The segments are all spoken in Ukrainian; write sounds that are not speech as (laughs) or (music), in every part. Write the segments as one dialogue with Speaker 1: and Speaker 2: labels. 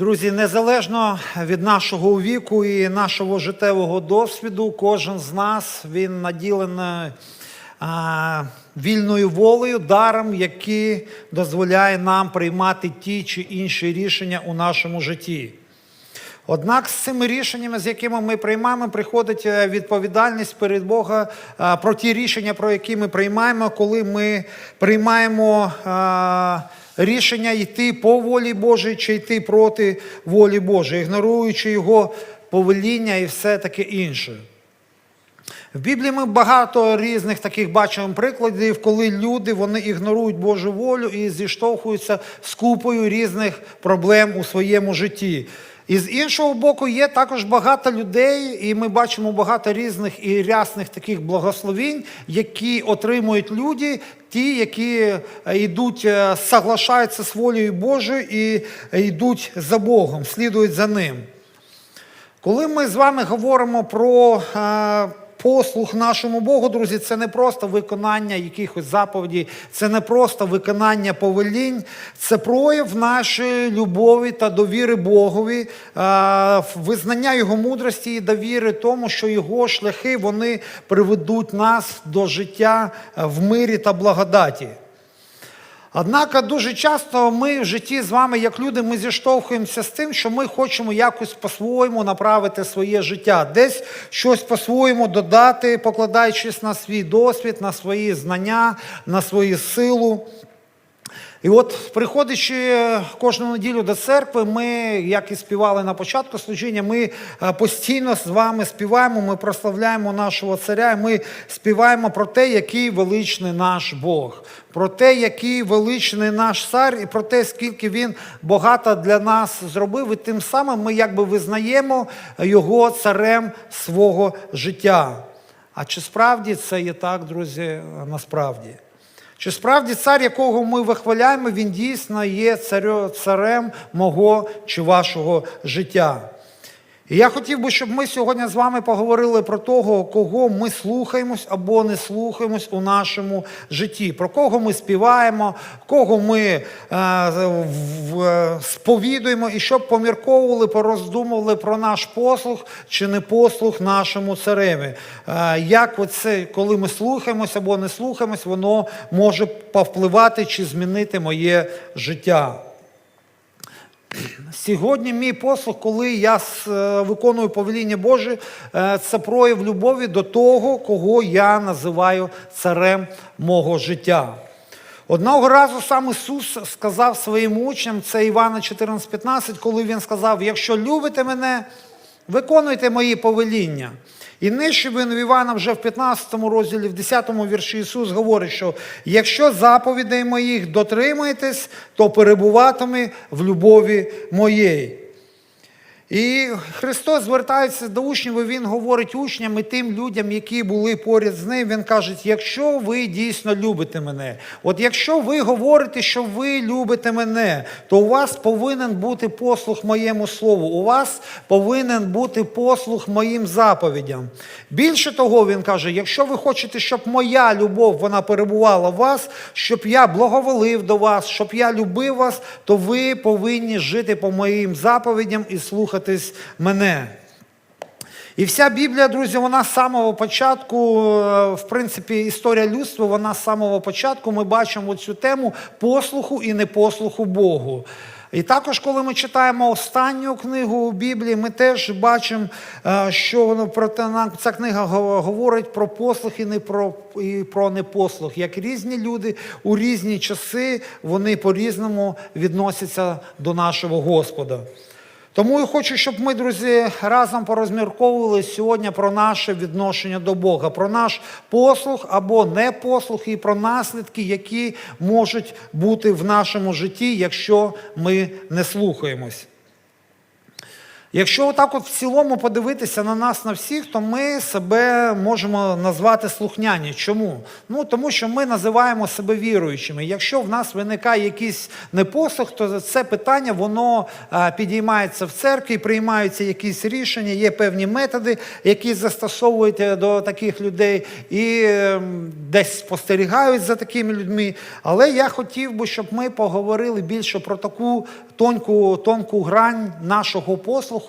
Speaker 1: Друзі, незалежно від нашого віку і нашого життєвого досвіду, кожен з нас він наділений а, вільною волею, даром, який дозволяє нам приймати ті чи інші рішення у нашому житті. Однак з цими рішеннями, з якими ми приймаємо, приходить е, відповідальність перед Бога про ті рішення, про які ми приймаємо, коли ми приймаємо е, рішення йти по волі Божій чи йти проти волі Божої, ігноруючи його повеління і все таке інше. В Біблії ми багато різних таких бачимо прикладів, коли люди вони ігнорують Божу волю і зіштовхуються з купою різних проблем у своєму житті. І з іншого боку, є також багато людей, і ми бачимо багато різних і рясних таких благословінь, які отримують люди, ті, які е, йдуть, е, соглашаються з волею Божою і йдуть за Богом, слідують за ним. Коли ми з вами говоримо про е, послух нашому Богу, друзі, це не просто виконання якихось заповідей, це не просто виконання повелінь, це прояв нашої любові та довіри Богові, е, визнання Його мудрості і довіри тому, що Його шляхи вони приведуть нас до життя в мирі та благодаті. Однак дуже часто ми в житті з вами, як люди, ми зіштовхуємося з тим, що ми хочемо якось по-своєму направити своє життя, десь щось по-своєму додати, покладаючись на свій досвід, на свої знання, на свою силу. І от, приходячи кожну неділю до церкви, ми, як і співали на початку служіння, ми е, постійно з вами співаємо, ми прославляємо нашого царя, і ми співаємо про те, який величний наш Бог, про те, який величний наш цар, і про те, скільки він багато для нас зробив. І тим самим ми якби визнаємо його царем свого життя. А чи справді це є так, друзі, насправді? Чи справді цар, якого ми вихваляємо, він дійсно є царем мого чи вашого життя? І я хотів би, щоб ми сьогодні з вами поговорили про того, кого ми слухаємось або не слухаємось у нашому житті, про кого ми співаємо, кого ми е, в- е, сповідуємо, і щоб помірковували, пороздумували про наш послух чи не послух нашому цареві. Е, як оце, коли ми слухаємось або не слухаємось, воно може повпливати чи змінити моє життя. Сьогодні мій послуг, коли я е, виконую повеління Боже, е, це прояв любові до того, кого я називаю царем мого життя. Одного разу сам Ісус сказав своїм учням, це Івана 14,15, коли Він сказав: якщо любите мене, виконуйте мої повеління. І нижче він в Івана вже в 15 розділі, в 10 вірші Ісус говорить, що якщо заповідей моїх дотримаєтесь, то перебуватиме в любові моєї. І Христос звертається до учнів, і Він говорить учням і тим людям, які були поряд з ним. Він каже: якщо ви дійсно любите мене, от якщо ви говорите, що ви любите мене, то у вас повинен бути послух моєму слову, у вас повинен бути послух моїм заповідям. Більше того, він каже: якщо ви хочете, щоб моя любов вона перебувала в вас, щоб я благоволив до вас, щоб я любив вас, то ви повинні жити по моїм заповідям і слухатись мене. І вся Біблія, друзі, вона з самого початку, е, в принципі, історія людства, вона з самого початку ми бачимо цю тему послуху і непослуху Богу. І також, коли ми читаємо останню книгу у Біблії, ми теж бачимо, е, що воно про те, ця книга говорить про послух і не про, і про непослух. Як різні люди у різні часи вони по-різному відносяться до нашого Господа. Тому я хочу, щоб ми, друзі, разом порозмірковували сьогодні про наше відношення до Бога, про наш послух або непослух і про наслідки, які можуть бути в нашому житті, якщо ми не слухаємось. Якщо отак от в цілому подивитися на нас на всіх, то ми себе можемо назвати слухняні. Чому? Ну тому що ми називаємо себе віруючими. Якщо в нас виникає якийсь непослух, то це питання воно е, підіймається в церкві, приймаються якісь рішення, є певні методи, які застосовують е, до таких людей і е, десь спостерігають за такими людьми. Але я хотів би, щоб ми поговорили більше про таку тонку, тонку грань нашого послуху,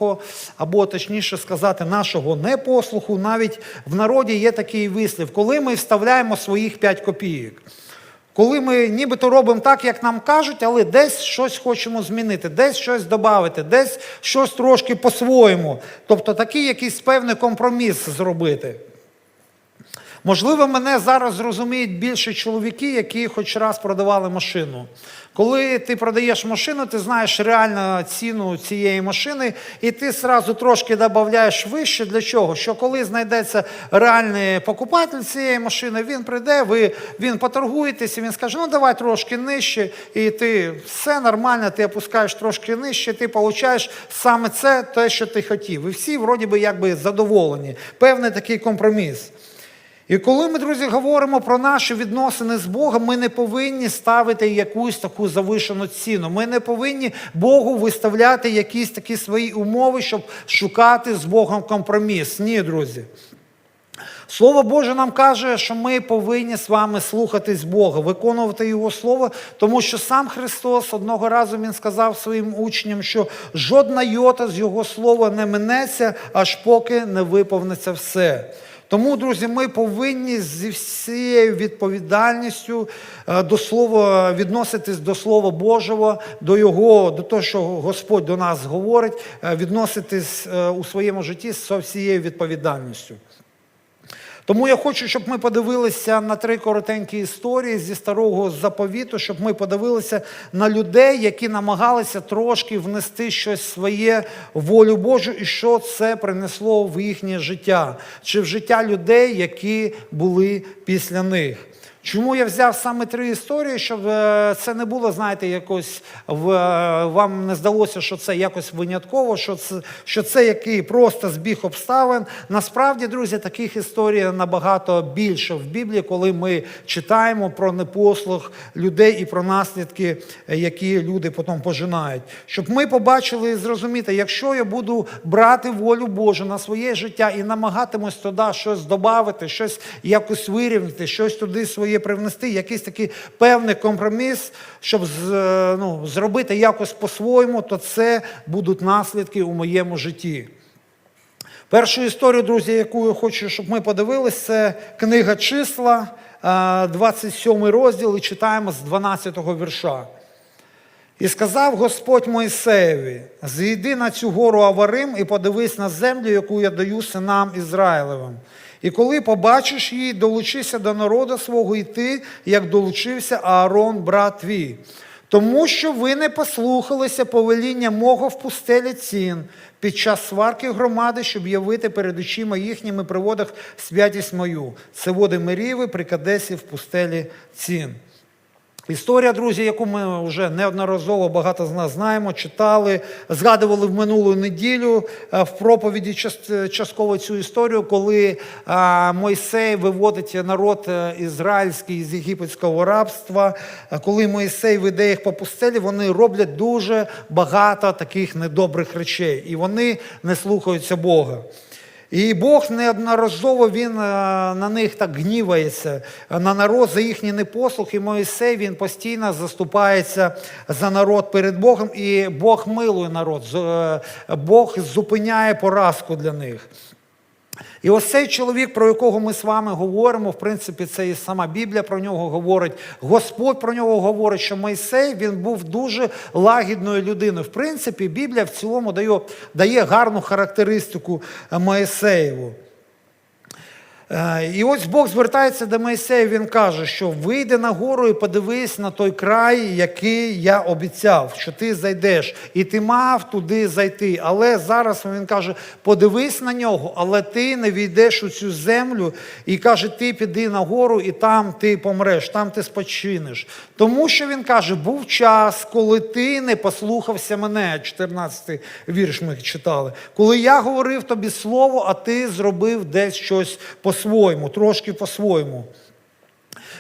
Speaker 1: або точніше сказати, нашого непослуху. Навіть в народі є такий вислів, коли ми вставляємо своїх 5 копійок. Коли ми нібито робимо так, як нам кажуть, але десь щось хочемо змінити, десь щось додати, десь щось трошки по-своєму. Тобто такий якийсь певний компроміс зробити. Можливо, мене зараз зрозуміють більше чоловіки, які хоч раз продавали машину. Коли ти продаєш машину, ти знаєш реальну ціну цієї машини, і ти зразу трошки додаєш вище. Для чого? Що коли знайдеться реальний покупатель цієї машини, він прийде, ви, він поторгуєтеся, він скаже, ну давай трошки нижче, і ти все нормально, ти опускаєш трошки нижче, ти получаєш саме це, те, що ти хотів. І всі вроді би якби задоволені. Певний такий компроміс. І коли ми, друзі, говоримо про наші відносини з Богом, ми не повинні ставити якусь таку завишену ціну. Ми не повинні Богу виставляти якісь такі свої умови, щоб шукати з Богом компроміс. Ні, друзі. Слово Боже нам каже, що ми повинні з вами слухатись Бога, виконувати Його Слово, тому що сам Христос одного разу Він сказав своїм учням, що жодна йота з Його слова не минеться, аж поки не виповниться все. Тому, друзі, ми повинні зі всією відповідальністю е, до слова відноситись до Слова Божого, до Його, до того, що Господь до нас говорить, е, відноситись е, у своєму житті з всією відповідальністю. Тому я хочу, щоб ми подивилися на три коротенькі історії зі старого заповіту, щоб ми подивилися на людей, які намагалися трошки внести щось своє волю Божу, і що це принесло в їхнє життя, чи в життя людей, які були після них. Чому я взяв саме три історії, щоб е, це не було, знаєте, якось е, вам не здалося, що це якось винятково, що це, що це який просто збіг обставин. Насправді, друзі, таких історій набагато більше в Біблії, коли ми читаємо про непослух людей і про наслідки, е, які люди потім пожинають. Щоб ми побачили і зрозуміти, якщо я буду брати волю Божу на своє життя і намагатимусь туди щось додати, щось якось вирівняти, щось туди своє привнести, якийсь такий певний компроміс, щоб е, ну, зробити якось по-своєму, то це будуть наслідки у моєму житті. Першу історію, друзі, яку я хочу, щоб ми подивилися, це книга числа, е, 27 розділ, і читаємо з 12 вірша. І сказав Господь Мойсеєві: зійди на цю гору Аварим і подивись на землю, яку я даю синам Ізраїлевим. І коли побачиш її, долучися до народу свого і ти, як долучився Аарон, брат твій. Тому що ви не послухалися повеління мого в пустелі цін під час сварки громади, щоб явити перед очима їхніми приводах святість мою. Це води Меріви при Кадесі в пустелі цін. Історія, друзі, яку ми вже неодноразово багато з нас знаємо, читали, згадували в минулу неділю е, в проповіді частково цю історію, коли е, Мойсей виводить народ е, ізраїльський з єгипетського рабства. Коли Мойсей веде їх по пустелі, вони роблять дуже багато таких недобрих речей, і вони не слухаються Бога. І Бог неодноразово він е, на них так гнівається, е, на народ за їхній непослух, і Моїсей він постійно заступається за народ перед Богом, і Бог милує народ, е, Бог зупиняє поразку для них. І ось цей чоловік, про якого ми з вами говоримо, в принципі, це і сама Біблія про нього говорить. Господь про нього говорить, що Мойсей він був дуже лагідною людиною. В принципі, Біблія в цілому дає, дає гарну характеристику Моїсеєву. Е, І ось Бог звертається до Моїсея, він каже, що вийди на гору і подивись на той край, який я обіцяв, що ти зайдеш. І ти мав туди зайти. Але зараз він каже: подивись на нього, але ти не війдеш у цю землю і каже, ти піди на гору, і там ти помреш, там ти спочинеш. Тому що він каже, був час, коли ти не послухався мене. 14 вірш ми читали. Коли я говорив тобі слово, а ти зробив десь щось по-своєму, трошки по-своєму.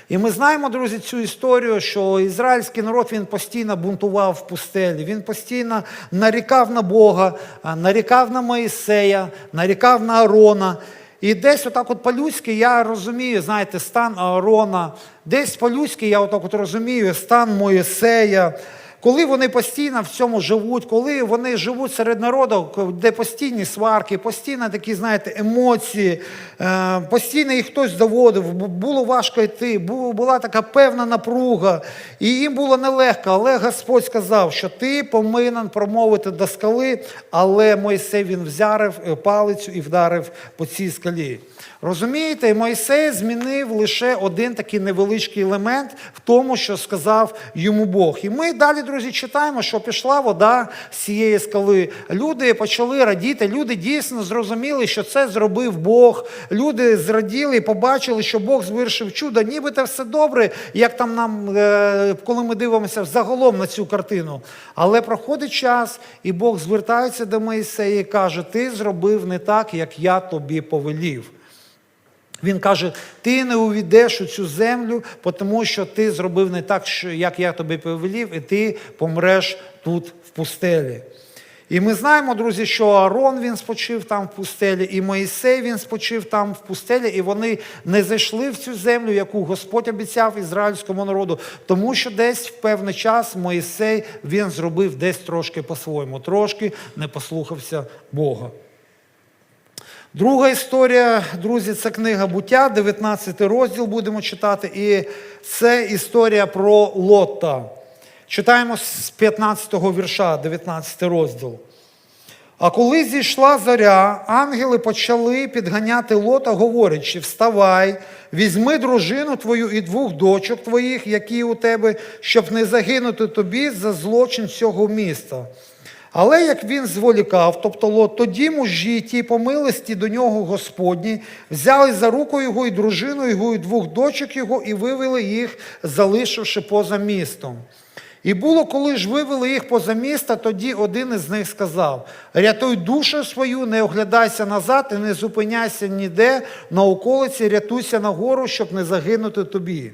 Speaker 1: І ми знаємо, друзі, цю історію, що ізраїльський народ він постійно бунтував в пустелі, він постійно нарікав на Бога, нарікав на Моїсея, нарікав на Арона. І десь отак от по-людськи я розумію, знаєте, стан Аарона, десь по-людськи я отак от розумію стан Моїсея. Коли вони постійно в цьому живуть, коли вони живуть серед народу, де постійні сварки, постійно такі, знаєте, емоції, е, постійно їх хтось доводив, було важко йти, була така певна напруга, і їм було нелегко. Але Господь сказав, що ти повинен промовити до скали, але Мойсей він взяв е, палицю і вдарив по цій скалі. Розумієте, Мойсей змінив лише один такий невеличкий елемент в тому, що сказав йому Бог. І ми далі, друзі, читаємо, що пішла вода з цієї скали. Люди почали радіти, люди дійсно зрозуміли, що це зробив Бог. Люди зраділи і побачили, що Бог звершив чудо. Нібито все добре, як там нам, е, коли ми дивимося загалом на цю картину. Але проходить час, і Бог звертається до Моїсея і каже: Ти зробив не так, як я тобі повелів. Він каже: ти не увійдеш у цю землю, тому що ти зробив не так, як я тобі повелів, і ти помреш тут в пустелі. І ми знаємо, друзі, що Аарон він спочив там в пустелі, і Моїсей він спочив там в пустелі, і вони не зайшли в цю землю, яку Господь обіцяв ізраїльському народу, тому що десь в певний час Моїсей він зробив десь трошки по-своєму, трошки не послухався Бога. Друга історія, друзі, це книга буття, 19 розділ будемо читати. І це історія про Лота. Читаємо з 15 вірша, 19 розділ. А коли зійшла зоря, ангели почали підганяти лота, говорячи: Вставай, візьми дружину твою і двох дочок твоїх, які у тебе, щоб не загинути тобі за злочин цього міста. Але як він зволікав, тобто Лот, тоді мужі ті по милості до нього Господні взяли за руку його і дружину його, і двох дочок його, і вивели їх, залишивши поза містом. І було, коли ж вивели їх поза міста, тоді один із них сказав: рятуй душу свою, не оглядайся назад і не зупиняйся ніде на околиці, рятуйся на гору, щоб не загинути тобі.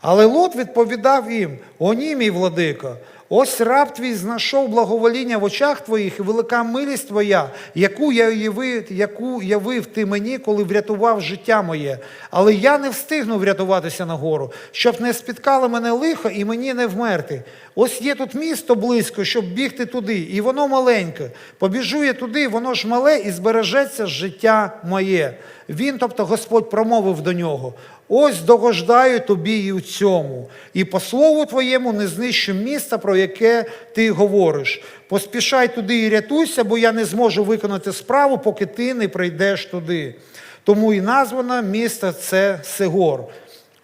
Speaker 1: Але Лот відповідав їм: О, ні, мій владико, ось раб твій знайшов благовоління в очах твоїх і велика милість твоя, яку я явив, яку явив ти мені, коли врятував життя моє. Але я не встигну врятуватися на гору, щоб не спіткало мене лихо і мені не вмерти. Ось є тут місто близько, щоб бігти туди, і воно маленьке. Побіжу я туди, воно ж мале, і збережеться життя моє. Він, тобто Господь, промовив до нього: ось догождаю тобі і в цьому, і по слову твоєму не знищу міста, про яке ти говориш. Поспішай туди і рятуйся, бо я не зможу виконати справу, поки ти не прийдеш туди. Тому і названо місто це Сигор.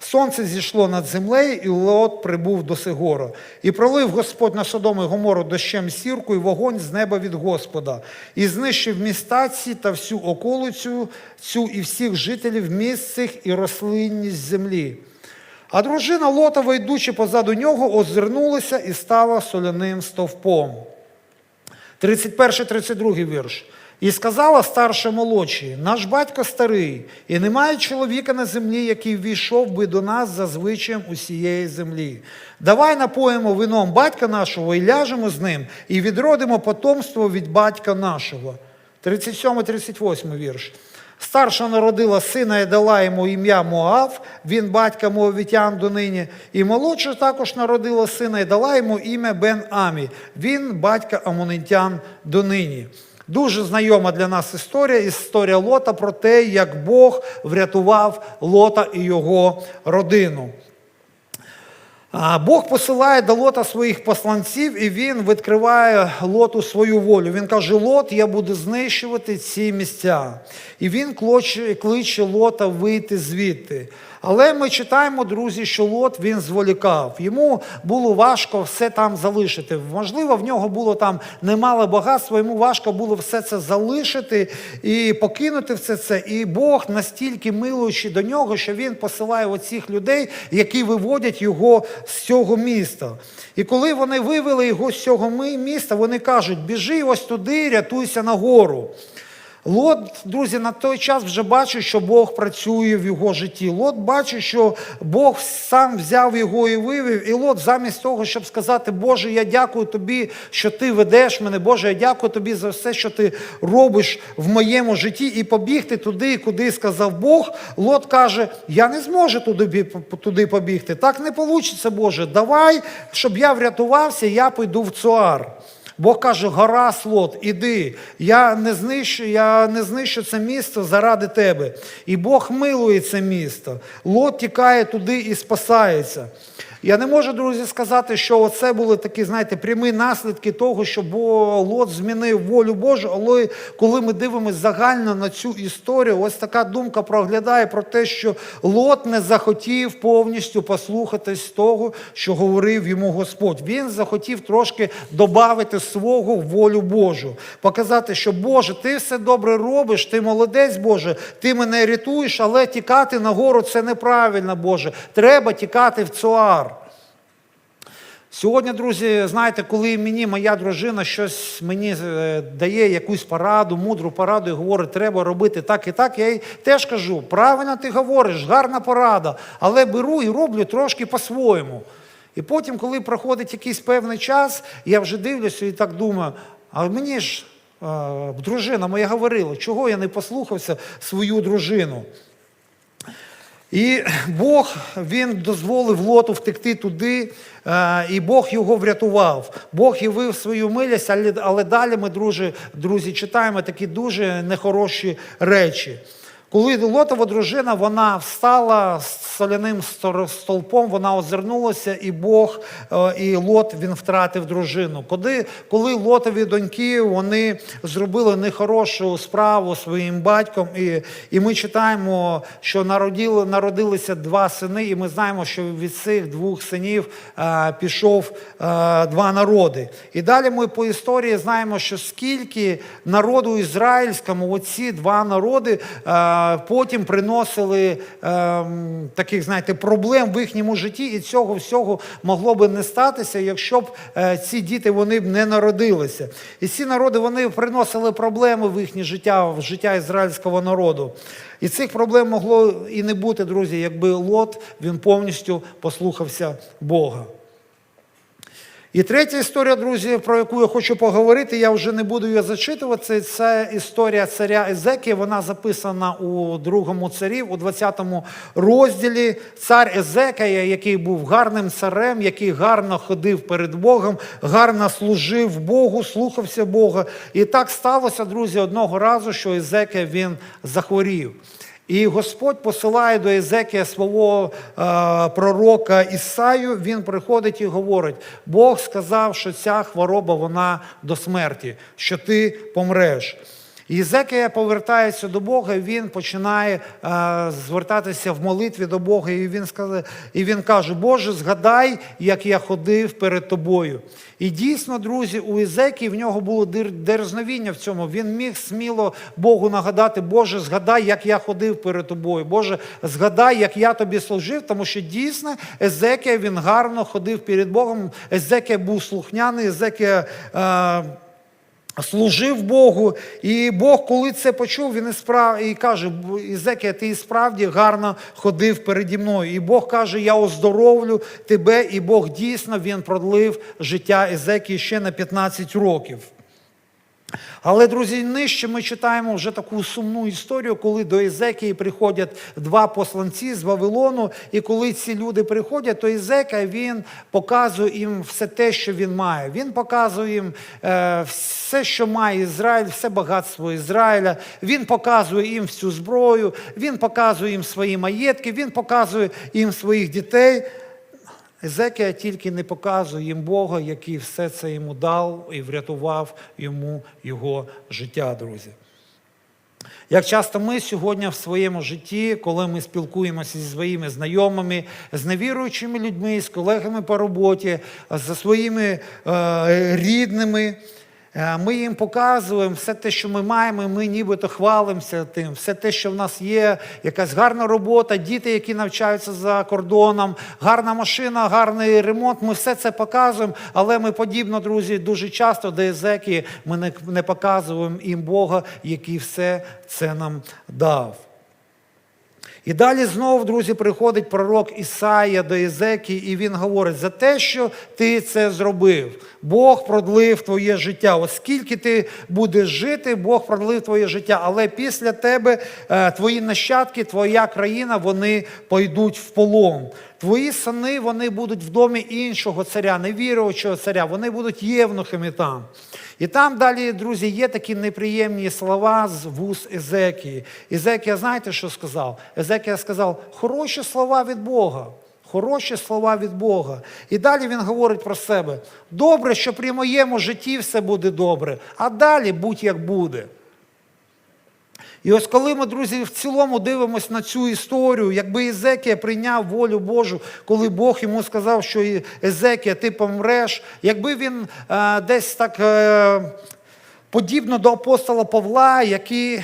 Speaker 1: Сонце зійшло над землею, і Лот прибув до Сигора. І пролив Господь на Содом і Гомору дощем сірку і вогонь з неба від Господа, і знищив міста ці та всю околицю цю і всіх жителів міст цих і рослинність землі. А дружина Лотова, йдучи позаду нього, озирнулася і стала соляним стовпом. 31-32 вірш. І сказала старша молодші, наш батько старий, і немає чоловіка на землі, який війшов би до нас за звичаєм усієї землі. Давай напоїмо вином батька нашого і ляжемо з ним, і відродимо потомство від батька нашого. 37-38 вірш. Старша народила сина і дала йому ім'я Моав, він батька Моавітян донині. І молодша також народила сина і дала йому ім'я Бен Амі, він батька Амонитян донині. Дуже знайома для нас історія, історія Лота про те, як Бог врятував Лота і його родину. Бог посилає до Лота своїх посланців, і він відкриває Лоту свою волю. Він каже: Лот, я буду знищувати ці місця. І він кличе, кличе Лота вийти звідти. Але ми читаємо, друзі, що Лот він зволікав. Йому було важко все там залишити. Можливо, в нього було там немало багатства, йому важко було все це залишити і покинути все це. І Бог настільки милуючи до нього, що він посилає оцих людей, які виводять його з цього міста. І коли вони вивели його з цього міста, вони кажуть: біжи ось туди, рятуйся на гору. Лот, друзі, на той час вже бачить, що Бог працює в його житті. Лот бачить, що Бог сам взяв його і вивів. І Лот, замість того, щоб сказати, Боже, я дякую тобі, що ти ведеш мене, Боже, я дякую тобі за все, що ти робиш в моєму житті, і побігти туди, куди сказав Бог. Лот каже: Я не зможу туди, туди побігти. Так не вийде, Боже. Давай, щоб я врятувався, я піду в Цуар. Бог каже, гаразд, Лот, іди, я не знищу, я не знищу це місто заради тебе. І Бог милує це місто. Лот тікає туди і спасається. Я не можу, друзі, сказати, що це були такі, знаєте, прямі наслідки того, що Лот змінив волю Божу, але коли ми дивимося загально на цю історію, ось така думка проглядає про те, що Лот не захотів повністю послухатись того, що говорив йому Господь. Він захотів трошки додати свого волю Божу, показати, що Боже, ти все добре робиш, ти молодець, Боже, ти мене рятуєш, але тікати на гору це неправильно, Боже. Треба тікати в Цуар. Сьогодні, друзі, знаєте, коли мені моя дружина щось мені е, дає якусь пораду, мудру пораду і говорить, треба робити так і так, я їй теж кажу, правильно ти говориш, гарна порада, але беру і роблю трошки по-своєму. І потім, коли проходить якийсь певний час, я вже дивлюся і так думаю, а мені ж е, дружина моя говорила, чого я не послухався свою дружину. І Бог він дозволив Лоту втекти туди, е, і Бог його врятував. Бог явив свою милість, але, далі ми, друзі, читаємо такі дуже нехороші речі. Коли Лотова дружина вона встала з соляним столпом, вона озирнулася, і Бог, е, і Лот він втратив дружину. Коли, коли Лотові доньки вони зробили нехорошу справу своїм батьком, і, і ми читаємо, що народили, народилися два сини, і ми знаємо, що від цих двох синів е, пішов е, два народи. І далі ми по історії знаємо, що скільки народу ізраїльському оці два народи е, потім приносили е, таких, знаєте, проблем в їхньому житті, і цього всього могло би не статися, якщо б е, ці діти вони б не народилися. І ці народи вони приносили проблеми в їхнє життя, в життя ізраїльського народу. І цих проблем могло і не бути, друзі, якби Лот він повністю послухався Бога. І третя історія, друзі, про яку я хочу поговорити, я вже не буду її зачитувати. Це історія царя Езекія. Вона записана у другому царів, у 20 розділі. Цар Езекія, який був гарним царем, який гарно ходив перед Богом, гарно служив Богу, слухався Бога. І так сталося, друзі, одного разу, що Езекія він захворів. І Господь посилає до Єзекія свого е, пророка Ісаю. Він приходить і говорить: Бог сказав, що ця хвороба вона до смерті, що ти помреш. Єзекія повертається до Бога, і він починає е, звертатися в молитві до Бога. І він, сказав, і він каже: Боже, згадай, як я ходив перед тобою. І дійсно, друзі, у Єзекії в нього було дерзновіння в цьому. Він міг сміло Богу нагадати, Боже, згадай, як я ходив перед тобою. Боже, згадай, як я тобі служив, тому що дійсно Езекія він гарно ходив перед Богом. Езекія був слухняний, Езекія. Е, служив Богу, і Бог, коли це почув, він і, справ... і каже: Ізекія, ти і справді гарно ходив переді мною. І Бог каже: Я оздоровлю тебе, і Бог дійсно він продлив життя Ізекії ще на 15 років. Але, друзі, нижче ми читаємо вже таку сумну історію, коли до Єзекії приходять два посланці з Вавилону, і коли ці люди приходять, то Єзекія, він показує їм все те, що він має. Він показує їм е, все, що має Ізраїль, все багатство Ізраїля. Він показує їм всю зброю, він показує їм свої маєтки, він показує їм своїх дітей. Езекія тільки не показує їм Бога, який все це йому дав і врятував йому його життя, друзі. Як часто ми сьогодні в своєму житті, коли ми спілкуємося зі своїми знайомими, з невіруючими людьми, з колегами по роботі, зі своїми е, рідними, ми їм показуємо все те, що ми маємо, і ми нібито хвалимося тим, все те, що в нас є, якась гарна робота, діти, які навчаються за кордоном, гарна машина, гарний ремонт. Ми все це показуємо, але ми подібно, друзі, дуже часто до Єзеки ми не показуємо їм Бога, який все це нам дав. І далі знову, друзі, приходить пророк Ісаїя до Єзекії, і він говорить: за те, що ти це зробив, Бог продлив твоє життя. Оскільки ти будеш жити, Бог продлив твоє життя. Але після тебе е, твої нащадки, твоя країна, вони пойдуть в полон. Твої сини вони будуть в домі іншого царя, невіруючого царя, вони будуть євнухами там. І там далі, друзі, є такі неприємні слова з вуз Езекії. Езекія, знаєте, що сказав? Езекія сказав, хороші слова від Бога. Хороші слова від Бога. І далі він говорить про себе: добре, що при моєму житті все буде добре, а далі будь як буде. І ось коли ми, друзі, в цілому дивимося на цю історію, якби Езекія прийняв волю Божу, коли Бог йому сказав, що Езекія, ти помреш, якби він е, десь так. Е, Подібно до апостола Павла, який е,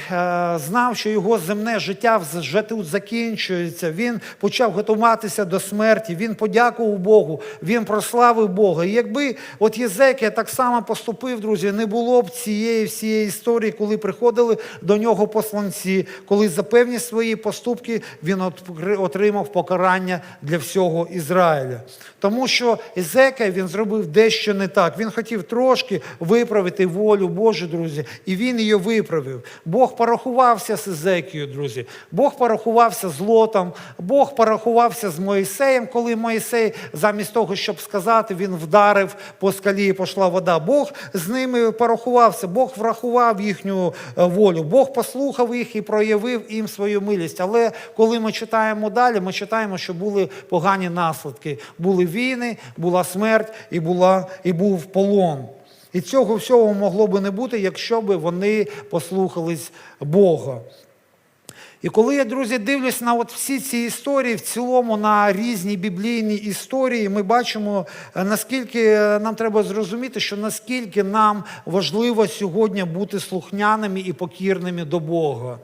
Speaker 1: знав, що його земне життя вже тут закінчується, він почав готуватися до смерті, він подякував Богу, він прославив Бога. І якби от Єзекія так само поступив, друзі, не було б цієї всієї історії, коли приходили до нього посланці, коли за певні свої поступки він от- отримав покарання для всього Ізраїля. Тому що Езекія він зробив дещо не так. Він хотів трошки виправити волю Божу, друзі, і він її виправив. Бог порахувався з Езекією, друзі. Бог порахувався з Лотом, Бог порахувався з Моїсеєм, коли Моїсей, замість того, щоб сказати, він вдарив по скалі і пішла вода. Бог з ними порахувався, Бог врахував їхню е, волю, Бог послухав їх і проявив їм свою милість. Але коли ми читаємо далі, ми читаємо, що були погані наслідки. Були війни, була смерть і, була, і був полон. І цього всього могло би не бути, якщо б вони послухались Бога. І коли я, друзі, дивлюсь на от всі ці історії, в цілому на різні біблійні історії, ми бачимо, е, наскільки е, нам треба зрозуміти, що наскільки нам важливо сьогодні бути слухняними і покірними до Бога.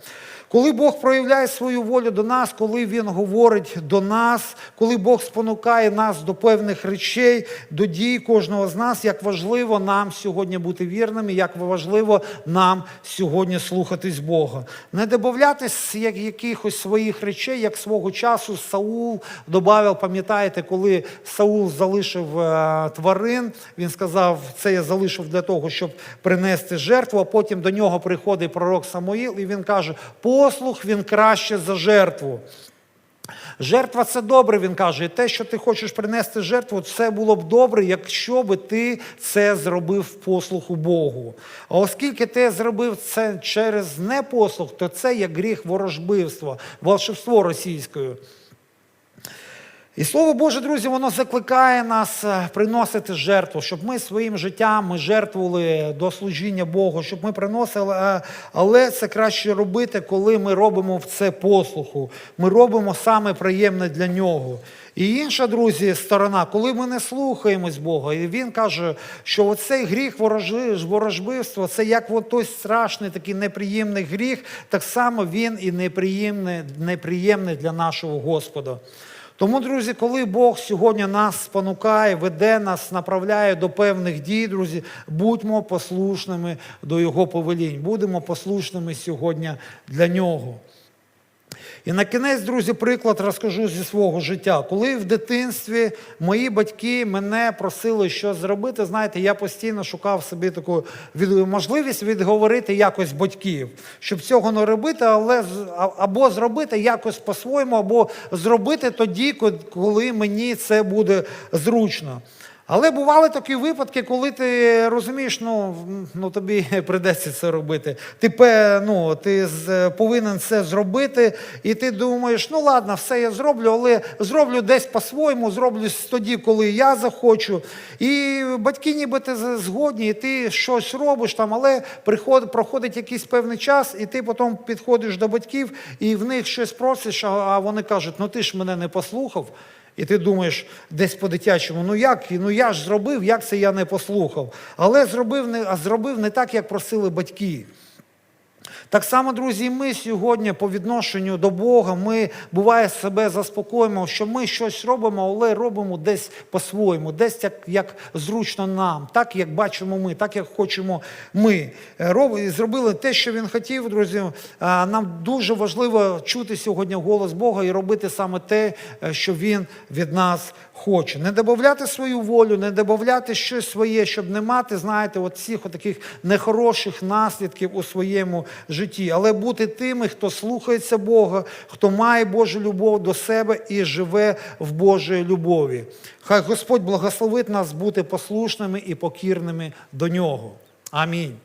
Speaker 1: Коли Бог проявляє свою волю до нас, коли Він говорить до нас, коли Бог спонукає нас до певних речей, до дій кожного з нас, як важливо нам сьогодні бути вірними, як важливо нам сьогодні слухатись Бога. Не додатись як якихось своїх речей, як свого часу Саул додав, пам'ятаєте, коли Саул залишив е, тварин, він сказав, це я залишив для того, щоб принести жертву, а потім до нього приходить пророк Самуїл, і він каже: послух він краще за жертву. Жертва це добре, він каже. І те, що ти хочеш принести жертву, це було б добре, якщо би ти це зробив послуху Богу. А оскільки ти зробив це через непослух, то це як гріх ворожбивства, волшебство російською. І слово Боже, друзі, воно закликає нас е, приносити жертву, щоб ми своїм життям ми жертвували до служіння Богу, щоб ми приносили, е, але це краще робити, коли ми робимо це послуху. Ми робимо саме приємне для нього. І інша, друзі, сторона, коли ми не слухаємось Бога, і він каже, що оцей гріх ворожбивства, це як той страшний такий неприємний гріх, так само він і неприємний, неприємний для нашого Господа. Тому, друзі, коли Бог сьогодні нас спонукає, веде нас, направляє до певних дій, друзі, будьмо послушними до Його повелінь, будемо послушними сьогодні для нього. І на кінець, друзі, приклад розкажу зі свого життя. Коли в дитинстві мої батьки мене просили щось зробити, знаєте, я постійно шукав собі таку можливість відговорити якось батьків, щоб цього не робити, але або зробити якось по-своєму, або зробити тоді, коли мені це буде зручно. Але бували такі випадки, коли ти розумієш, ну, ну тобі (laughs) придеться це робити. Ти, ну, ти повинен це зробити, і ти думаєш, ну ладно, все я зроблю, але зроблю десь по-своєму, зроблю тоді, коли я захочу. І батьки нібито з- згодні, і ти щось робиш там, але приход, проходить якийсь певний час, і ти потім підходиш до батьків, і в них щось просиш, а вони кажуть, ну ти ж мене не послухав. І ти думаєш десь по-дитячому, ну як, ну я ж зробив, як це я не послухав. Але зробив не, а зробив не так, як просили батьки. Так само, друзі, ми сьогодні по відношенню до Бога, ми буває себе заспокоїмо, що ми щось робимо, але робимо десь по-своєму, десь як, як зручно нам, так як бачимо ми, так як хочемо ми. Роб- Зробили те, що він хотів, друзі. Нам дуже важливо чути сьогодні голос Бога і робити саме те, е, що Він від нас хоче. Не додати свою волю, не додати щось своє, щоб не мати, знаєте, от цих таких нехороших наслідків у своєму житті, але бути тими, хто слухається Бога, хто має Божу любов до себе і живе в Божій любові. Хай Господь благословить нас бути послушними і покірними до нього. Амінь.